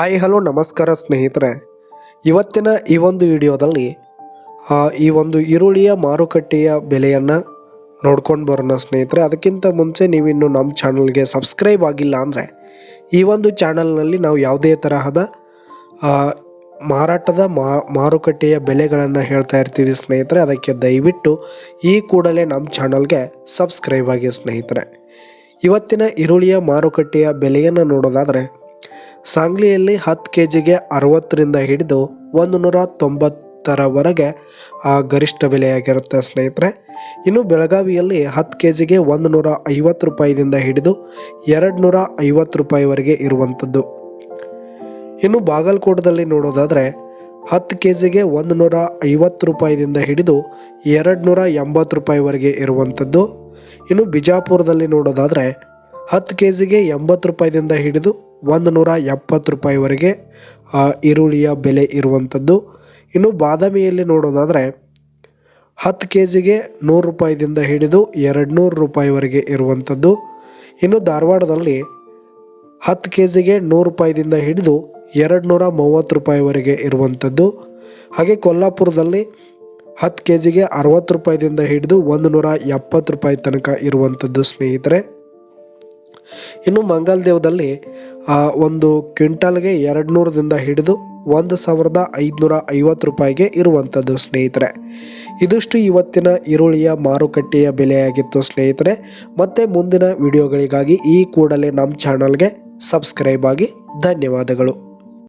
Hi, hello, ನಮಸ್ಕಾರ ಸ್ನೇಹಿತರೆ. ಇವತ್ತಿನ ಈ ಒಂದು ವಿಡಿಯೋದಲ್ಲಿ ಈ ಒಂದು ಈರುಳ್ಳಿಯ ಮಾರುಕಟ್ಟೆಯ ಬೆಲೆಯನ್ನು ನೋಡ್ಕೊಂಡು ಬರೋಣ ಸ್ನೇಹಿತರೆ. ಅದಕ್ಕಿಂತ ಮುಂಚೆ ನೀವಿನ್ನು ನಮ್ಮ ಚಾನಲ್ಗೆ ಸಬ್ಸ್ಕ್ರೈಬ್ ಆಗಿಲ್ಲ ಅಂದರೆ, ಈ ಒಂದು ಚಾನಲ್ನಲ್ಲಿ ನಾವು ಯಾವುದೇ ತರಹದ ಮಾರಾಟದ ಮಾರುಕಟ್ಟೆಯ ಬೆಲೆಗಳನ್ನು ಹೇಳ್ತಾ ಇರ್ತೀವಿ ಸ್ನೇಹಿತರೆ. ಅದಕ್ಕೆ ದಯವಿಟ್ಟು ಈ ಕೂಡಲೇ ನಮ್ಮ ಚಾನಲ್ಗೆ ಸಬ್ಸ್ಕ್ರೈಬ್ ಆಗಿ ಸ್ನೇಹಿತರೆ. ಇವತ್ತಿನ ಈರುಳ್ಳಿಯ ಮಾರುಕಟ್ಟೆಯ ಬೆಲೆಯನ್ನು ನೋಡೋದಾದರೆ ಸಾಂಗ್ಲಿಯಲ್ಲಿ ಹತ್ತು ಕೆ ಜಿಗೆ ಅರವತ್ತರಿಂದ ಹಿಡಿದು ಒಂದು ನೂರ ತೊಂಬತ್ತರವರೆಗೆ ಆ ಗರಿಷ್ಠ ಬೆಲೆಯಾಗಿರುತ್ತೆ ಸ್ನೇಹಿತರೆ. ಇನ್ನು ಬೆಳಗಾವಿಯಲ್ಲಿ ಹತ್ತು ಕೆ ಜಿಗೆ ಒಂದು ನೂರ ಐವತ್ತು ರೂಪಾಯಿದಿಂದ ಹಿಡಿದು ಎರಡು ನೂರ ಐವತ್ತು ರೂಪಾಯಿವರೆಗೆ ಇರುವಂಥದ್ದು. ಇನ್ನು ಬಾಗಲಕೋಟದಲ್ಲಿ ನೋಡೋದಾದರೆ ಹತ್ತು ಕೆ ಜಿಗೆ ಒಂದು ನೂರ ಐವತ್ತು ರೂಪಾಯಿದಿಂದ ಹಿಡಿದು ಎರಡು ನೂರ ಎಂಬತ್ತು ರೂಪಾಯಿವರೆಗೆ ಇರುವಂಥದ್ದು. ಇನ್ನು ಬಿಜಾಪುರದಲ್ಲಿ ನೋಡೋದಾದರೆ ಹತ್ತು ಕೆ ಜಿಗೆ ಎಂಬತ್ತು ರೂಪಾಯಿದಿಂದ ಹಿಡಿದು ಒಂದು ನೂರ ಎಪ್ಪತ್ತು ರೂಪಾಯಿವರೆಗೆ ಈರುಳ್ಳಿಯ ಬೆಲೆ ಇರುವಂಥದ್ದು. ಇನ್ನು ಬಾದಾಮಿಯಲ್ಲಿ ನೋಡೋದಾದರೆ, ಹತ್ತು ಕೆ ಜಿಗೆ ನೂರು ರೂಪಾಯಿದಿಂದ ಹಿಡಿದು ಎರಡು ನೂರು ರೂಪಾಯಿವರೆಗೆ ಇರುವಂಥದ್ದು. ಇನ್ನು ಧಾರವಾಡದಲ್ಲಿ ಹತ್ತು ಕೆ ಜಿಗೆ ನೂರು ರೂಪಾಯಿದಿಂದ ಹಿಡಿದು ಎರಡು ನೂರ ಮೂವತ್ತು ರೂಪಾಯಿವರೆಗೆ ಇರುವಂಥದ್ದು. ಹಾಗೆ ಕೊಲ್ಲಾಪುರದಲ್ಲಿ ಹತ್ತು ಕೆ ಜಿಗೆ ಅರವತ್ತು ರೂಪಾಯಿದಿಂದ ಹಿಡಿದು ಒಂದು ನೂರ ಎಪ್ಪತ್ತು ರೂಪಾಯಿ ತನಕ ಇರುವಂಥದ್ದು ಸ್ನೇಹಿತರೆ. ಇನ್ನು ಮಂಗಲ್ದೇವದಲ್ಲಿ ಒಂದು ಕ್ವಿಂಟಲ್ಗೆ ಎರಡು ನೂರದಿಂದ ಹಿಡಿದು ಒಂದು ಸಾವಿರದ ಐದುನೂರ ಐವತ್ತು ರೂಪಾಯಿಗೆ ಇರುವಂಥದ್ದು, ಸ್ನೇಹಿತರೆ. ಇದಿಷ್ಟು ಇವತ್ತಿನ ಈರುಳ್ಳಿಯ ಮಾರುಕಟ್ಟೆಯ ಬೆಲೆಯಾಗಿತ್ತು, ಸ್ನೇಹಿತರೆ. ಮತ್ತು ಮುಂದಿನ ವಿಡಿಯೋಗಳಿಗಾಗಿ ಈ ಕೂಡಲೇ ನಮ್ಮ ಚಾನಲ್ಗೆ ಸಬ್ಸ್ಕ್ರೈಬ್ ಆಗಿ ಧನ್ಯವಾದಗಳು.